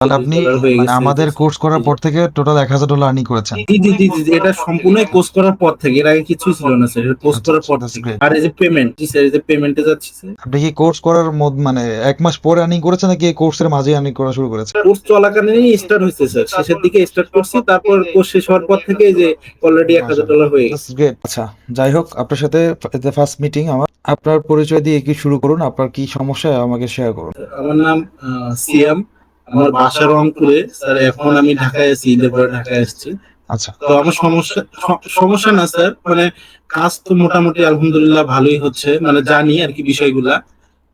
তাহলে আপনি। আমাদের কোর্স করার পর থেকে টোটাল এক হাজার ডলার আর্নিং করেছেন। জি জি জি এটা সম্পূর্ণই কোর্স করার পর থেকে এর আগে কিছুই ছিল না স্যার কোর্স আচ্ছা, করার পর থেকে। আর এই যে পেমেন্ট জি স্যার এই যে পেমেন্টে যাচ্ছি স্যার আপনি কি কোর্স করার মানে এক মাস পরে আর্নিং করেছেন নাকি কোর্সের মাঝে আর্নিং করা শুরু করেছেন? কোর্স চলাকালীনই স্টার্ট হয়েছে স্যার শেষের দিকে স্টার্ট করছি তারপর কোর্স শেষ হওয়ার পর থেকে যে অলরেডি এক হাজার ডলার হয়ে গেছে। আচ্ছা যাই হোক আপনার সাথে ফার্স্ট মিটিং আমার আপনার পরিচয় দিয়ে কি শুরু করুন আপনার কি সমস্যা আমাকে শেয়ার করুন। আমার নাম সিয়াম। আমার বাসা রংপুরে স্যার এখন আমি ঢাকায় আছি ঈদের পরে ঢাকায় আসছি। আচ্ছা। তো আমার সমস্যা সমস্যা না স্যার। মানে কাজ তো মোটামুটি আলহামদুলিল্লাহ ভালোই হচ্ছে। মানে জানি আর কি বিষয়গুলা।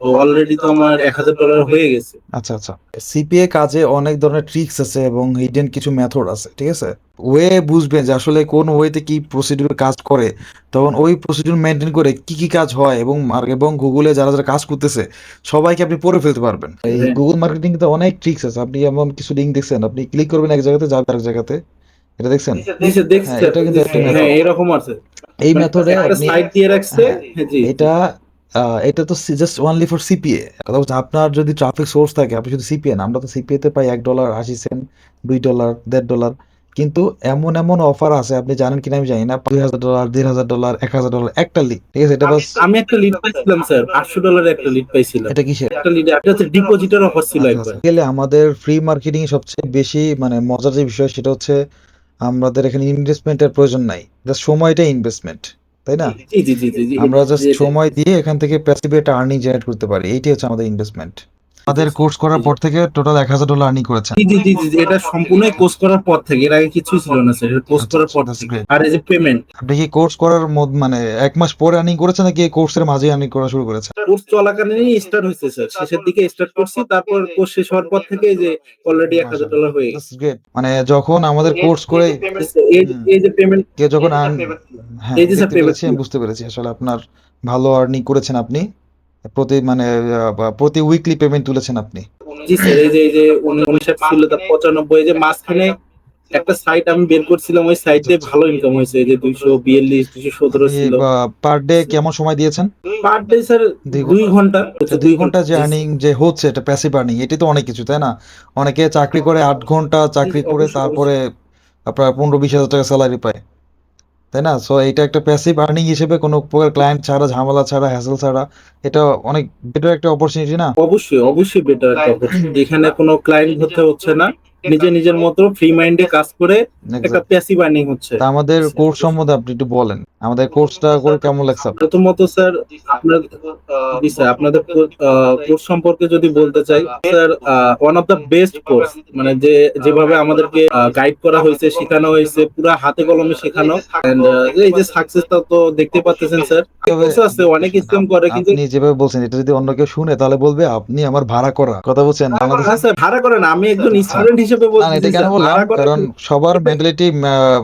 অলরেডি তো আমার এক হাজার ডলার হয়ে গেছে। আচ্ছা আচ্ছা। সিপিএ কাজে অনেক ধরনের ট্রিক্স আছে এবং হিডেন কিছু মেথড আছে ঠিক আছে? ওয়ে বুঝবেন যে আসলে কোন ওয়েতে কি প্রসিডিউর কাজ করে। তখন ওই প্রসিডিউর মেনটেন করে কি কি কাজ হয় এবং এবং গুগলে যারা যারা কাজ করতেছে সবাইকে আপনি পড়ে ফেলতে পারবেন। এই। গুগল মার্কেটিং তো অনেক ট্রিক্স আছে। আপনি এমন কিছু লিঙ্ক দেখছেন আপনি ক্লিক করবেন এক জায়গাতে যাবেন আরেক জায়গাতে। এটা দেখছেন? হ্যাঁ। এটা কিন্তু হ্যাঁ। এরকম আছে। এই মেথডে আপনি সাইট দিয়ে রাখছে। হ্যাঁ, এটা এটা তো জাস্ট ওনলি ফর সিপিএ কথা বলছে আপনার যদি ট্রাফিক সোর্স থাকে আপনি শুধু সিপিএ না আমরা তো সিপিএ তে পাই এক ডলার আশি সেন্ট দুই ডলার দেড় ডলার কিন্তু এমন এমন অফার আছে আপনি জানেন কিনা আমি জানি না দুই হাজার ডলার দেড় হাজার ডলার এক হাজার ডলার একটা লিগ ঠিক আছে? এটা বাস আমি একটা লিড পাইছিলাম স্যার আটশো ডলার একটা লিড পাইছিলাম। এটা কিসের? একটা লিড একটা হচ্ছে ডিপোজিটের অফার ছিল আচ্ছা, একবার। আচ্ছা। গেলে আমাদের ফ্রি মার্কেটিং সবচেয়ে বেশি মানে মজার যে বিষয় সেটা হচ্ছে আমাদের এখানে ইনভেস্টমেন্টের প্রয়োজন নাই। জাস্ট সময়টাই ইনভেস্টমেন্ট তাই না? আমরা জাস্ট। সময় দিয়ে এখান থেকে প্যাসিভ একটা আর্নিং জেনারেট করতে পারি। এইটাই হচ্ছে আমাদের ইনভেস্টমেন্ট আমাদের কোর্স করার পর থেকে টোটাল এক হাজার ডলার আর্নিং করেছেন। জি জি জি এটা সম্পূর্ণই কোর্স করার পর থেকে এর আগে কিছুই ছিল না স্যার কোর্স আচ্ছা, করার পর থেকে। আর এই যে পেমেন্ট আপনি কি কোর্স করার মানে এক মাস পরে আর্নিং করেছেন নাকি কোর্সের মাঝে আর্নিং করা শুরু করেছেন? কোর্স চলাকালীনই স্টার্ট হয়েছে স্যার শেষের দিকে স্টার্ট করছি তারপর কোর্স শেষ হওয়ার পর থেকে এই যে অলরেডি এক হাজার ডলার হয়ে গেছে। Great. মানে যখন আমাদের কোর্স করে এই যে- পেমেন্ট কেউ যখন earn- হ্যাঁ এই যে স্যার দেখতে পেরেছি payment আমি বুঝতে পেরেছি। আসলে আপনার ভালো আর্নিং করেছেন আপনি। প্রতি মানে প্রতি উইকলি পেমেন্ট তুলেছেন আপনি? জি স্যার এই যে এই যে ছিল পঁচানব্বই যে মাঝখানে একটা সাইট আমি বের করছিলাম ওই সাইটে ভালো ইনকাম হয়েছে এই যে দুইশো বিয়াল্লিশ দুইশো সতেরো ছিল। পার ডে কেমন সময় দিয়েছেন? পার ডে স্যার দুই দুই ঘণ্টা। আচ্ছা, দুই ঘণ্টা যে আর্নিং যে হচ্ছে এটা প্যাসিভ আর্নিং এটি তো অনেক কিছু তাই না? অনেকে চাকরি করে আট ঘণ্টা চাকরি করে তারপরে আপনার পনেরো বিশ হাজার টাকা স্যালারি পায়। তাই না? সো এটা একটা প্যাসিভ আর্নিং হিসেবে কোনো প্রকার ক্লায়েন্ট ছাড়া, ঝামেলা ছাড়া হ্যাসেল ছাড়া, এটা অনেক বেটার একটা অপরচুনিটি না? অবশ্যই অবশ্যই বেটার একটা অপরচুনিটি এখানে কোনো ক্লায়েন্ট হতে হচ্ছে না। নিজে নিজের মতো ফ্রি মাইন্ডে কাজ করে একটা প্যাসিভ আর্নিং হচ্ছে। তা আমাদের কোর্স সম্বন্ধে আপনি একটু বলেন। আমাদের কোর্সটা করে কেমন লাগছে প্রথমত স্যার আপনার স্যার আপনাদের কোর্স সম্পর্কে যদি বলতে চাই sir one of the best course মানে যে যেভাবে আমাদেরকে গাইড করা হয়েছে শেখানো হয়েছে পুরো হাতে কলমে শেখানো। এন্ড এই যে সাকসেসটা তো দেখতে পাচ্ছেন স্যার। কোর্স আছে অনেক স্কিম করে কিন্তু আপনি যেভাবে বলছেন এটা যদি অন্য কেউ শুনে তাহলে বলবে আপনি আমার ভাড়া করা। কথা বলছেন আমাদের স্যার ভাড়া করেন আমি একজন স্টুডেন্ট হিসেবে না, না, বলছি কেন বললাম? কারণ সবার মেন্টালিটি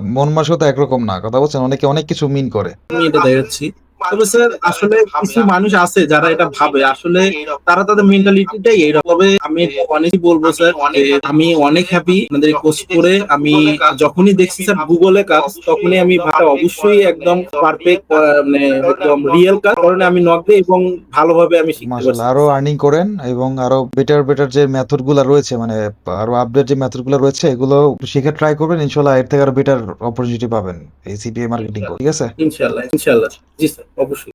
মন মানসিকতা একরকম না। কথা বলছেন? অনেকে অনেক কিছু মিন করে। আমি এটা দেখাচ্ছি। তবে স্যার আসলে কিছু মানুষ আছে যারা এটা ভাবে। আসলে তারা তাদের মেন্টালিটিটাই এইরকম তবে আমি অনেকই বলব স্যার আমি অনেক হ্যাপি আপনাদের কোর্স করে। আমি যখনই দেখছি স্যার গুগলে কাজ তখনই আমি ভাটা অবশ্যই একদম পারফেক্ট মানে একদম রিয়েল কাজ কারণে আমি নক দিই এবং ভালোভাবে আমি শিখতে পারছি। আরও আর্নিং করেন এবং আরও বেটার বেটার যে মেথডগুলা রয়েছে মানে আরও আপডেট যে মেথডগুলো রয়েছে এগুলো শিখে ট্রাই করবেন। ইনশাল্লাহ এর থেকে আরও বেটার অপরচুনিটি পাবেন। এই সিপিএ মার্কেটিং ঠিক আছে? ইনশাল্লাহ ইনশাল্লাহ জি স্যার অবশ্যই